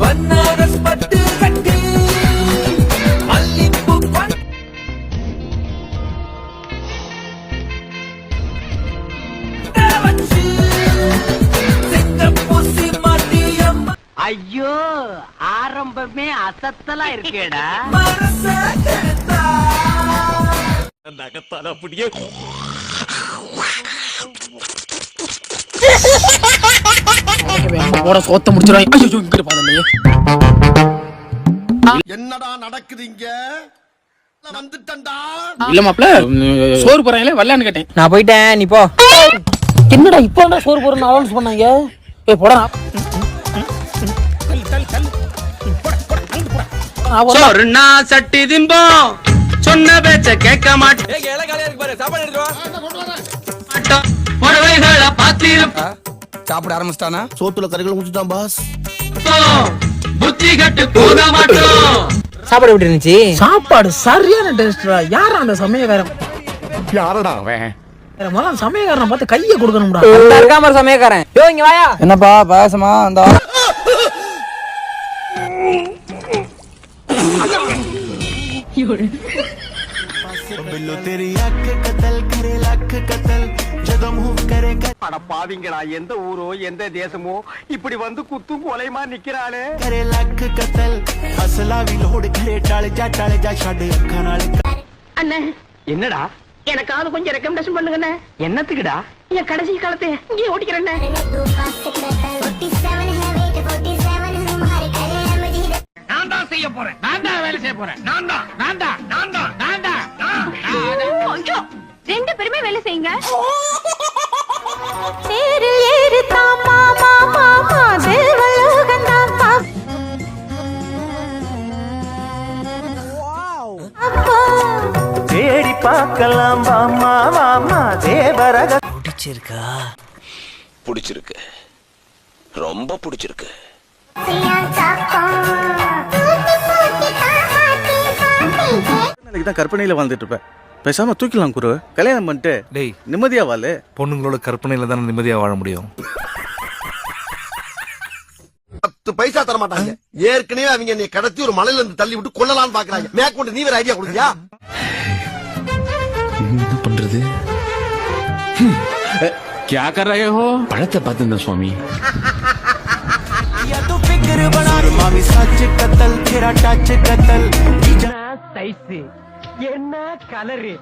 பன்னாரஸ் பட்டு கட்டி மாட்டியம்மா ஐயோ ஆரம்பமே அசத்தலா இருக்கேடா. நகத்தால அப்படியே போட சோத்த முடிச்சிடும் ஐயோ இங்கிட்டு பாதல்லையே என்னடா நடக்குது இங்க வந்துட்டா இல்ல மாப்ள சோறு போறாங்களே வரலான்னு கேட்டேன். நான் போயிட்டேன் நீ போ. என்னடா இப்போ சோறு போறேன்னு அனௌன்ஸ் பண்ணாங்க? ஏ போடா. சட்டி திம்போம் சொன்ன பேச்ச கேட்க மாட்டோம். சாப்பாடு புடவைகளை ஆரம்பிச்சிட்டானா? சோத்துல கரைகள் முடிச்சுட்டான் பாஸ். புத்தி கட்டு போக மாட்டோம். சாப்பாடு எப்படி இருந்துச்சு? சாப்பாடு சரியான டேஸ்டா யாரா அந்த சமயக்காரன்? யாரடா அவன்? வேற முதல்ல சமயக்காரனை பார்த்து கையை கொடுக்கணும்டா. இருக்காம சமயக்காரன். யோ இங்க வாயா. என்னப்பா பாசமா அந்த அட பாவிங்களா எந்த ஊரோ எந்த தேசமோ இப்படி வந்து குத்தும் கொலைமா நிக்கிறாளே. அண்ணே என்னடா? எனக்காவது கொஞ்சம் ரெக்கமெண்டேஷன் பண்ணுங்கண்ணே. என்னத்துக்குடா? என் கடைசி காலத்தை இங்கே ஓட்டிக்கிறேண்ணே. நான் தான் செய்ய போறேன். நான் தான் வேலை செய்ய போறேன். நான் தான் நான் தான் நான் தான் நான் தான் கொஞ்சம் ரெண்டு பேருமே வேலை செய்யுங்க. தேடி பார்க்கலாம் வாமா வாமா தேவரக. பிடிச்சிருக்கு? ரொம்ப பிடிச்சிருக்கு. நாளைக்கு தான் கற்பனையில வாழ்ந்துட்டு இருப்பேன் பேசாம தூக்கிடலாம் குரு கல்யாணம் பண்ணிட்டு டேய் நிம்மதியா வாழு பொண்ணுங்களோட கற்பனையில தானே நிம்மதியா வாழ முடியும் பத்து பைசா தர மாட்டாங்க ஏற்கனவே அவங்க நீ கடத்தி ஒரு மலையில இருந்து தள்ளி விட்டு கொல்லலாம்னு பாக்குறாங்க மேற்கொண்டு நீ வேற ஐடியா கொடுத்தியா என்ன பண்றது क्या कर रहे हो பழத்தை பார்த்து சுவாமி या सुर बना मामी सच कतल तेरा टच कतल என்ன கலரு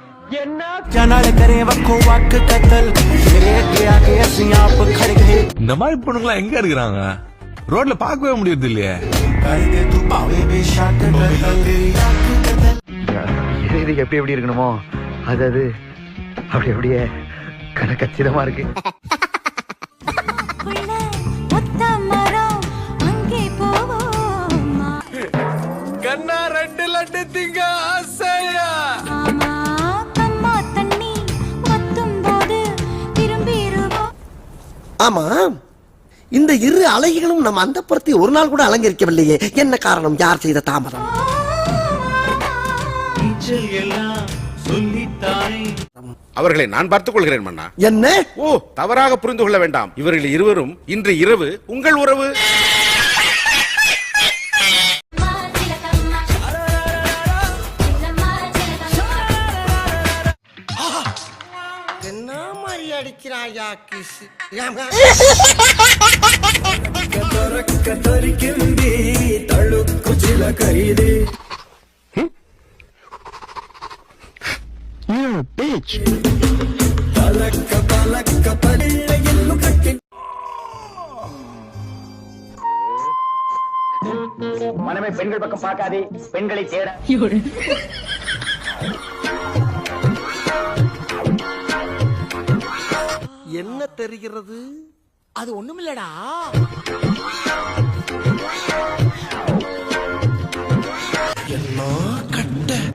இந்த மாதிரி பொண்ணுங்களா எங்க இருக்கிறாங்க? ரோட்ல பாக்கவே முடியுது இல்லையே. இது எப்படி எப்படி இருக்கணுமோ அது அது. அப்படி அப்படியே கன கச்சிதமா இருக்கு லட்டு திங்க ஆசையா? ஆமா இந்த இரு அழகிகளும் நம்ம அந்த புறத்தை ஒரு நாள் கூட அலங்கரிக்கவில்லையே. என்ன காரணம்? யார் செய்த தாமதம்? அவர்களை நான் பார்த்துக் கொள்கிறேன் மன்னா. என்ன? ஓ தவறாக புரிந்து கொள்ள வேண்டாம். இவர்கள் இருவரும் இன்று இரவு உங்கள் உறவு ya kisi yam yam ಕತರಕ್ಕ ತರಿಕೆಂದಿ ತಳುಕ್ಕು ಚಿಲ ಕರಿದೆ You're a bitch. ತಲಕ್ಕ ಪಲಕ್ಕ ಪಡೆಯ ಎಲ್ಲು ಕಟ್ಟಿ மனமே பெண்கள் பக்கம் பார்க்காதே பெண்களை தேட என்ன தெரிகிறது? அது ஒண்ணுமில்லடா.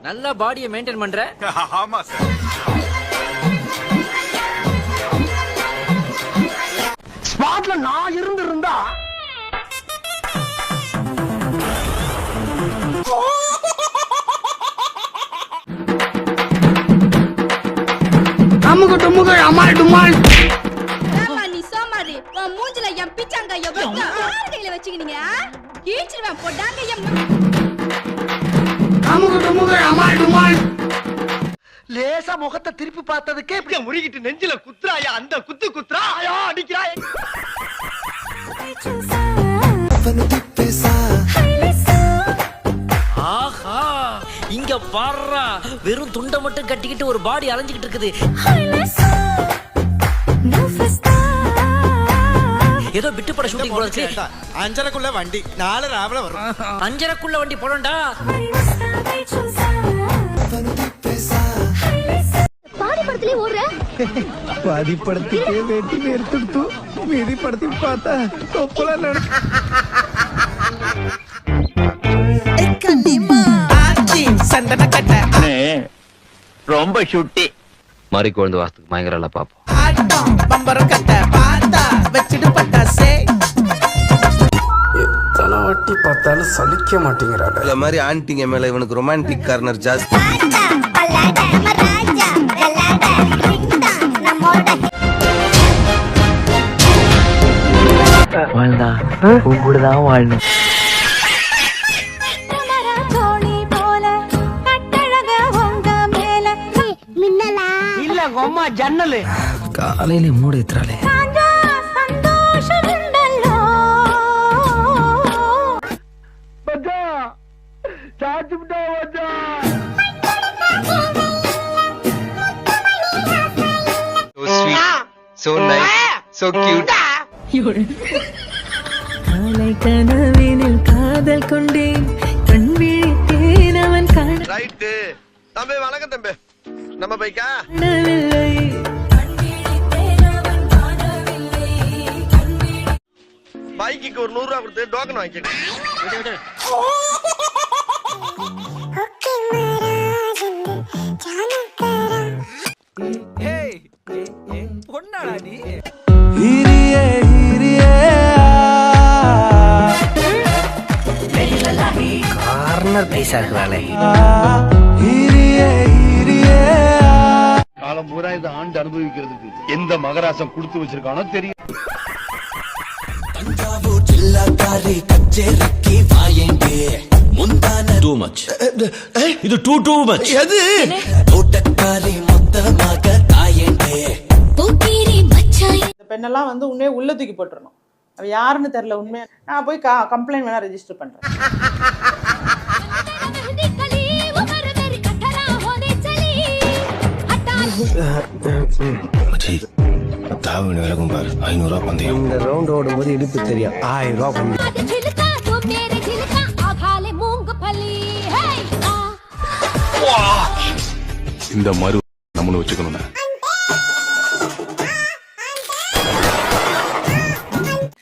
நல்ல பாடியை மெயின்டைன் பண்ற? ஸ்பாட்ல எவ்வளவு கையில வச்சுக்கினீங்க லேசா முகத்தை திருப்பி பார்த்ததுக்கே இப்படி முறிகிட்டு நெஞ்சில குத்துறாயா? அந்த குத்து குத்துறாயா அடிக்கிறாய். ஆஹா இங்க பாடுறா வெறும் துண்டை மட்டும் கட்டிக்கிட்டு ஒரு பாடி அலைஞ்சுக்கிட்டு இருக்குது. ஏதோ விட்டு பட ஷூட்டிங் போல இருக்கு அஞ்சரைக்குள்ள வண்டி நாலு ராவல வரும். அஞ்சரைக்குள்ள வண்டி போடண்டா பாதிப்படத்திலே ஓடுற? பாதிப்படத்துக்கே வெட்டி எடுத்துட்டு மீதி ரொம்ப சுட்டி மாறி குழந்தை வாசத்துக்கு பயங்கரம் பாப்போம் பம்பரம் கட்ட இந்த மாதிரி ஆன்ட்டிங்க மேல இவனுக்கு ரொமான்டிக் கார்னர் ஜாஸ்தி. வாழ்ந்தா உன் கூட தான் வாழணும். மின்னலா? இல்ல அம்மா ஜன்னலு. காலையில மூட எத்துறாளே சோ நைஸ் சோ கியூட் காலை கனவினில் காதல் கொண்டேன். கண் விழித்தேன் அவன் ரைட்டு தம்பி வணக்கம் தம்பி. நம்ம பைக்கா? காணவில்லை. பைக்குக்கு ஒரு நூறு ரூபா கொடுத்து டோக்கன் வாங்கிக்க கார்னர் பைசா இருக்கிறாளே காலம் பூரா இதை ஆண்டு அனுபவிக்கிறதுக்கு எந்த மகராசம் கொடுத்து வச்சிருக்கானோ தெரியும். டூ மச் இது டூ டூ மச் எது? போக்கீரி மச்சாய். பெண்ணெல்லாம் வந்து உண்மையே உள்ள தூக்கி போட்டுறணும். அவ யாருன்னு தெரியல உண்மையா? நான் போய் கம்ப்ளைண்ட் வேணா ரெஜிஸ்டர் பண்றேன். தாவணி விலகும் பாரு. ஐநூறு ரூபா பந்தயம். இந்த ரவுண்ட் ஓடும்போது இடுப்பு தெரியும் ஆயிரம் ரூபாய் இந்த மறு நம்மளு வச்சுக்கணும்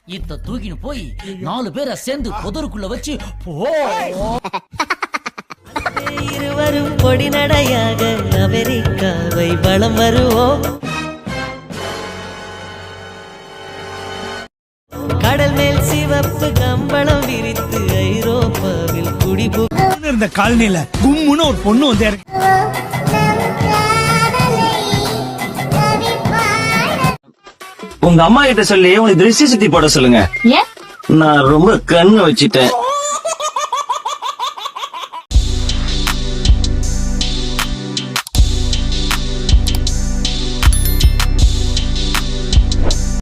இத்த தூக்கின்னு போய் நாலு பேரை சேர்ந்து புதருக்குள்ள வச்சு போ. இருவரும் பொடி நடையாக அமெரிக்காவை வளம் வருவோம். இருந்த காலனில கும்முன்னு ஒரு பொண்ணு வந்து இறங்கி உங்க அம்மா கிட்ட சொல்லி உனக்கு திருஷ்டி சுத்தி போட சொல்லுங்க. நான் ரொம்ப கண்ணு வச்சிட்டேன்.